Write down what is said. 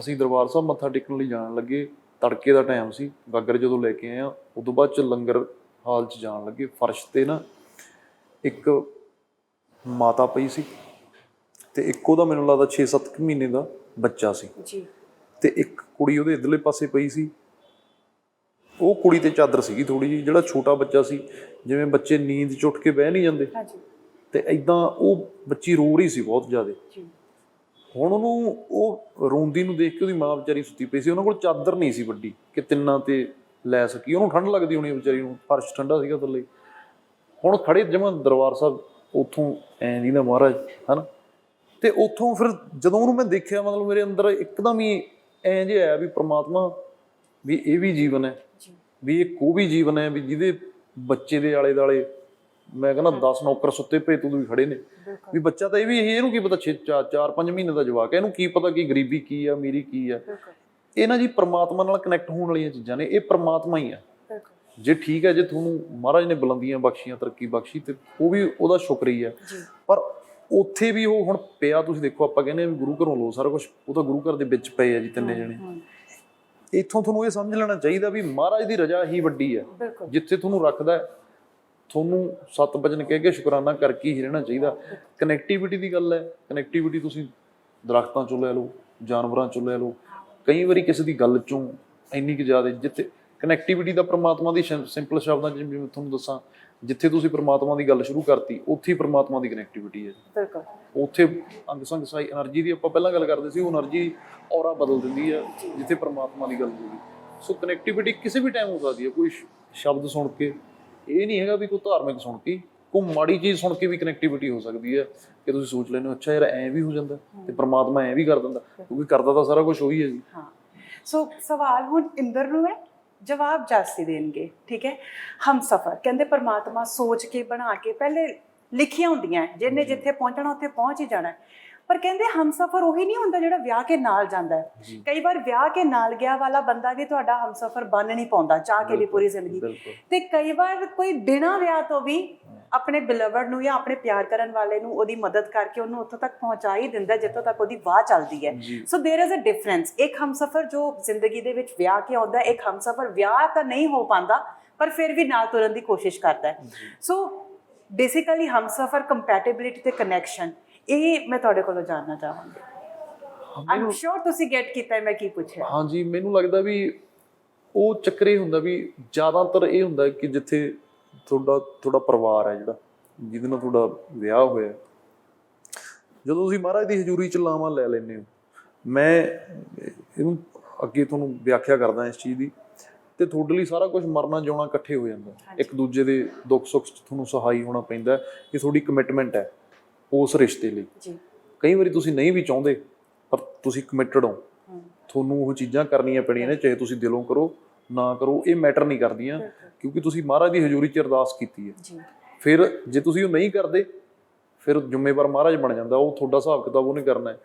ਅਸੀਂ ਦਰਬਾਰ ਸਾਹਿਬ ਮੱਥਾ ਟੇਕਣ ਲਈ ਜਾਣ ਲੱਗੇ ਤੜਕੇ ਦਾ ਟਾਈਮ ਸੀ ਗਾਗਰ ਜਦੋਂ ਲੈ ਕੇ ਆਏ ਆ ਉਦੋਂ ਬਾਅਦ ਚ ਲੰਗਰ ਹਾਲ ਚ ਜਾਣ ਲੱਗੇ ਫਰਸ਼ ਤੇ ਨਾ ਇੱਕ ਮਾਤਾ ਪਈ ਸੀ ਤੇ ਇੱਕ ਉਹਦਾ ਮੈਨੂੰ ਲੱਗਦਾ 6-7 ਮਹੀਨੇ ਦਾ ਬੱਚਾ ਸੀ। ਜੀ। ਤੇ ਇੱਕ ਕੁੜੀ ਉਹਦੇ ਇਧਰਲੇ ਪਾਸੇ ਪਈ ਸੀ। ਉਹ ਕੁੜੀ ਤੇ ਚਾਦਰ ਸੀਗੀ ਥੋੜੀ ਜਿਹੀ ਜਿਹੜਾ ਛੋਟਾ ਬੱਚਾ ਸੀ ਜਿਵੇਂ ਬੱਚੇ ਨੀਂਦ ਚ ਉੱਠ ਕੇ ਬਹਿ ਨਹੀਂ ਜਾਂਦੇ। ਹਾਂਜੀ। ਤੇ ਐਦਾਂ ਉਹ ਬੱਚੀ ਰੋ ਰਹੀ ਸੀ ਬਹੁਤ ਜ਼ਿਆਦਾ। ਜੀ। ਹੁਣ ਉਹਨੂੰ ਉਹ ਰੋਂਦੀ ਨੂੰ ਦੇਖ ਕੇ ਉਹਦੀ ਮਾਂ ਵਿਚਾਰੀ ਸੁੱਤੀ ਪਈ ਸੀ ਉਹਨਾਂ ਕੋਲ ਚਾਦਰ ਨਹੀਂ ਸੀ ਵੱਡੀ ਕਿ ਤਿੰਨਾਂ ਤੇ ਲੈ ਸਕੀ। ਉਹਨੂੰ ਠੰਡ ਲੱਗਦੀ ਹੋਣੀ ਵਿਚਾਰੀ ਨੂੰ ਫਰਸ਼ ਠੰਡਾ ਸੀਗਾ ਥੱਲੇ। ਹੁਣ ਖੜੇ ਜਮਾਂ ਦਰਬਾਰ ਸਾਹਿਬ ਉਥੋਂ ਐਂ ਦੀ ਨਾ ਮਹਾਰਾਜ ਹਨਾ? ਤੇ ਉਥੋਂ ਫਿਰ ਜਦੋਂ ਉਹਨੂੰ ਮੈਂ ਦੇਖਿਆ ਮਤਲਬ ਮੇਰੇ ਅੰਦਰ ਇੱਕਦਮ ਹੀ ਐਂ ਜਿਹਾ ਆਇਆ ਵੀ ਪ੍ਰਮਾਤਮਾ ਵੀ ਇਹ ਵੀ ਜੀਵਨ ਹੈ। ਜੀ। ਵੀ ਇਹ ਕੋ ਵੀ ਜੀਵਨ ਹੈ ਵੀ ਜਿਹਦੇ ਬੱਚੇ ਦੇ ਆਲੇ ਦਾਲੇ ਮੈਂ ਕਹਿੰਦਾ 10 ਨੌਕਰ ਸੁੱਤੇ ਪਏ ਤੂੰ ਵੀ ਖੜੇ ਨੇ। ਵੀ ਬੱਚਾ ਤਾਂ ਇਹ ਵੀ ਇਹਨੂੰ ਕੀ ਪਤਾ 6 4 5 ਮਹੀਨੇ ਦਾ ਜਵਾਕ ਹੈ ਇਹਨੂੰ ਕੀ ਪਤਾ ਕਿ ਗਰੀਬੀ ਕੀ ਆ ਮੇਰੀ ਕੀ ਆ। ਇਹ ਨਾ ਜੀ ਪ੍ਰਮਾਤਮਾ ਨਾਲ ਕਨੈਕਟ ਹੋਣ ਵਾਲੀਆਂ ਚੀਜ਼ਾਂ ਨੇ ਇਹ ਪ੍ਰਮਾਤਮਾ ਹੀ ਆ। ਜੇ ਠੀਕ ਹੈ ਜੇ ਤੁਹਾਨੂੰ ਮਹਾਰਾਜ ਨੇ ਬੁਲੰਦੀਆਂ ਬਖਸ਼ੀਆਂ ਤਰੱਕੀ ਬਖਸ਼ੀ ਤੇ ਉਹ ਵੀ ਉਹਦਾ ਸ਼ੁਕਰੀ ਜੀ। ਪਰ ਉੱਥੇ ਵੀ ਉਹ ਹੁਣ ਪਿਆ ਤੁਸੀਂ ਦੇਖੋ ਆਪਾਂ ਕਹਿੰਦੇ ਆ ਵੀ ਗੁਰੂ ਘਰੋਂ ਲੋ ਸਾਰਾ ਕੁਝ ਉਹ ਤਾਂ ਗੁਰੂ ਘਰ ਦੇ ਵਿੱਚ ਪਏ ਆ ਜੀ ਤਿੰਨੇ ਜਣੇ। ਇੱਥੋਂ ਤੁਹਾਨੂੰ ਇਹ ਸਮਝ ਲੈਣਾ ਚਾਹੀਦਾ ਵੀ ਮਹਾਰਾਜ ਦੀ ਰਜ਼ਾ ਹੀ ਵੱਡੀ ਹੈ ਜਿੱਥੇ ਤੁਹਾਨੂੰ ਰੱਖਦਾ ਹੈ, ਤੁਹਾਨੂੰ ਸਤ ਵਜਨ ਕਹਿ ਕੇ ਸ਼ੁਕਰਾਨਾ ਕਰਕੇ ਹੀ ਰਹਿਣਾ ਚਾਹੀਦਾ। ਕਨੈਕਟੀਵਿਟੀ ਦੀ ਗੱਲ ਹੈ। ਕਨੈਕਟੀਵਿਟੀ ਤੁਸੀਂ ਦਰਖਤਾਂ ਚੋਂ ਲੈ ਲਓ ਜਾਨਵਰਾਂ ਚੋਂ ਲੈ ਲਓ। ਕਈ ਵਾਰੀ ਕਿਸੇ ਦੀ ਗੱਲ ਚੋਂ ਇੰਨੀ ਕਿ ਜ਼ਿਆਦਾ ਜਿੱਥੇ ਕਨੈਕਟੀਵਿਟੀ ਦਾ ਪ੍ਰਮਾਤਮਾ ਦੀ ਸਿੰਪਲ ਸ਼ਬਦਾਂ ਚ ਜਿਵੇਂ ਤੁਹਾਨੂੰ ਦੱਸਾਂ ਜਿੱਥੇ ਤੁਸੀਂ ਪ੍ਰਮਾਤਮਾ ਦੀ ਗੱਲ ਸ਼ੁਰੂ ਕਰਤੀ ਉੱਥੇ ਹੀ ਪ੍ਰਮਾਤਮਾ ਦੀ ਕਨੈਕਟੀਵਿਟੀ ਹੈ। ਬਿਲਕੁਲ। ਉੱਥੇ ਅੰਗ ਸੰਗ ਸਾਈ એનર્ਜੀ ਦੀ ਆਪਾਂ ਪਹਿਲਾਂ ਗੱਲ ਕਰਦੇ ਸੀ ਉਹ એનર્ਜੀ ਔਰਾ ਬਦਲ ਦਿੰਦੀ ਹੈ ਜਿੱਥੇ ਪ੍ਰਮਾਤਮਾ ਦੀ ਗੱਲ ਹੋਈ ਸੋ ਕਨੈਕਟੀਵਿਟੀ ਕਿਸੇ ਵੀ ਟਾਈਮ ਹੋ ਸਕਦੀ ਹੈ ਕੋਈ ਸ਼ਬਦ ਸੁਣ ਕੇ ਇਹ ਨਹੀਂ ਹੈਗਾ ਵੀ ਕੋਈ ਧਾਰਮਿਕ ਸੁਣ ਕੇ ਕੋਈ ਮਾੜੀ ਚੀਜ਼ ਸੁਣ ਕੇ ਵੀ ਕਨੈਕਟੀਵਿਟੀ ਹੋ ਸਕਦੀ ਹੈ ਕਿ ਤੁਸੀਂ ਸੋਚ ਹੋ ਅੱਛਾ ਯਾਰ ਐਂ ਵੀ ਹੋ ਜਾਂਦਾ ਤੇ ਪ੍ਰਮਾਤਮਾ ਐਂ ਵੀ ਕਰ ਦਿੰਦਾ ਕਿਉਂਕਿ ਕਰਦਾ ਤਾਂ ਸਾਰਾ ਕੁਝ ਉਹੀ ਹੈ ਜੀ। ਹਾਂ। ਸੋ ਸਵਾਲ ਹੁਣ ਇੰਦਰ ਨੂੰ ਹੈ ਜਵਾਬ ਜਾਸੀ ਦੇਣਗੇ ਠੀਕ ਹੈ? ਹਮ ਸਫਰ ਕਹਿੰਦੇ ਪਰਮਾਤਮਾ ਸੋਚ ਕੇ ਬਣਾ ਕੇ ਪਹਿਲੇ ਲਿਖੀਆਂ ਹੁੰਦੀਆਂ ਹੈ, ਜਿਹਨੇ ਜਿੱਥੇ ਪਹੁੰਚਣਾ ਉੱਥੇ ਪਹੁੰਚ ਹੀ ਜਾਣਾ। ਪਰ ਕਹਿੰਦੇ ਹਮ ਸਫਰ ਉਹੀ ਨਹੀਂ ਹੁੰਦਾ ਜਿਹੜਾ ਵਿਆਹ ਕੇ ਨਾਲ ਜਾਂਦਾ ਹੈ ਜੀ ਕਈ ਵਾਰ ਵਿਆਹ ਕੇ ਨਾਲ ਗਿਆ ਵਾਲਾ ਬੰਦਾ ਵੀ ਤੁਹਾਡਾ ਹਮਸਫਰ ਬਣ ਨਹੀਂ ਪਾਉਂਦਾ ਚਾਹ ਕੇ ਵੀ ਪੂਰੀ ਜ਼ਿੰਦਗੀ ਬਿਲਕੁਲ ਤੇ ਕਈ ਵਾਰ ਕੋਈ ਬਿਨਾਂ ਵਿਆਹ ਤੋਂ ਵੀ ਆਪਣੇ ਬਿਲਵਰਡ ਨੂੰ ਜਾਂ ਆਪਣੇ ਪਿਆਰ ਕਰਨ ਵਾਲੇ ਨੂੰ ਉਹਦੀ ਮਦਦ ਕਰਕੇ ਉਹਨੂੰ ਉੱਥੋਂ ਤੱਕ ਪਹੁੰਚਾ ਹੀ ਦਿੰਦਾ ਹੈ ਜਿੱਥੋਂ ਤੱਕ ਉਹਦੀ ਵਾਹ ਚੱਲਦੀ ਹੈ ਜੀ so there is a difference ਇੱਕ ਹਮਸਫਰ ਜੋ ਜ਼ਿੰਦਗੀ ਦੇ ਵਿੱਚ ਵਿਆਹ ਕੇ ਆਉਂਦਾ ਹੈ, ਇੱਕ ਹਮਸਫਰ ਵਿਆਹ ਤਾਂ ਨਹੀਂ ਹੋ ਪਾਉਂਦਾ ਪਰ ਫਿਰ ਵੀ ਨਾਲ ਤੁਰਨ ਦੀ ਕੋਸ਼ਿਸ਼ ਕਰਦਾ ਹੈ ਜੀ ਸੋ ਬੇਸਿਕਲੀ ਹਮਸਫਰ ਕੰਪੈਟੀਬਿਲਿਟੀ ਤੇ ਕਨੈਕਸ਼ਨ ਇਹ ਮੈਂ ਤੁਹਾਡੇ ਕੋਲੋਂ ਜਾਣਨਾ ਚਾਹਾਂਗੀ। ਆਮ ਸ਼ੋਰ ਤੁਸੀਂ ਗੈਟ ਕੀਤਾ ਮੈਂ ਕੀ ਪੁੱਛਿਆ। ਹਾਂਜੀ ਮੈਨੂੰ ਲੱਗਦਾ ਵੀ ਉਹ ਚੱਕਰ ਹੁੰਦਾ ਵੀ ਜ਼ਿਆਦਾਤਰ ਇਹ ਹੁੰਦਾ ਕਿ ਜਿੱਥੇ ਤੁਹਾਡਾ ਤੁਹਾਡਾ ਪਰਿਵਾਰ ਹੈ ਜਿਹੜਾ ਜਿਹਦੇ ਨਾਲ ਤੁਹਾਡਾ ਵਿਆਹ ਹੋਇਆ ਜਦੋਂ ਤੁਸੀਂ ਮਹਾਰਾਜ ਦੀ ਹਜ਼ੂਰੀ ਚ ਲਾਵਾਂ ਲੈ ਲੈਂਦੇ ਹੋ ਮੈਂ ਇਹਨੂੰ ਅੱਗੇ ਤੁਹਾਨੂੰ ਵਿਆਖਿਆ ਕਰਦਾ ਇਸ ਚੀਜ਼ ਦੀ ਤੇ ਤੁਹਾਡੇ ਲਈ ਸਾਰਾ ਕੁਝ ਮਰਨਾ ਜਿਉਣਾ ਇਕੱਠੇ ਹੋ ਜਾਂਦਾ। ਇੱਕ ਦੂਜੇ ਦੇ ਦੁੱਖ ਸੁੱਖ 'ਚ ਤੁਹਾਨੂੰ ਸਹਾਈ ਹੋਣਾ ਪੈਂਦਾ। ਇਹ ਤੁਹਾਡੀ ਕਮਿਟਮੈਂਟ ਹੈ। ਉਸ ਰਿਸ਼ਤੇ ਲਈ। ਜੀ। ਕਈ ਵਾਰੀ ਤੁਸੀਂ ਨਹੀਂ ਵੀ ਚਾਹੁੰਦੇ ਪਰ ਤੁਸੀਂ ਕਮਿਟਡ ਹੋ। ਤੁਹਾਨੂੰ ਉਹ ਚੀਜ਼ਾਂ ਕਰਨੀਆਂ ਪੈਣੀਆਂ ਨੇ ਚਾਹੇ ਤੁਸੀਂ ਦਿਲੋਂ ਕਰੋ ਨਾ ਕਰੋ ਇਹ ਮੈਟਰ ਨਹੀਂ ਕਰਦੀਆਂ। ਕਿਉਂਕਿ ਤੁਸੀਂ ਮਹਾਰਾਜ ਦੀ ਹਜ਼ੂਰੀ 'ਚ ਅਰਦਾਸ ਕੀਤੀ ਹੈ। ਜੀ। ਫਿਰ ਜੇ ਤੁਸੀਂ ਉਹ ਨਹੀਂ ਕਰਦੇ ਫਿਰ ਜ਼ਿੰਮੇਵਾਰ ਮਹਾਰਾਜ ਬਣ ਜਾਂਦਾ ਉਹ ਤੁਹਾਡਾ ਹਿਸਾਬ ਕਿਤਾਬ ਉਹਨੇ ਕਰਨਾ ਹੈ।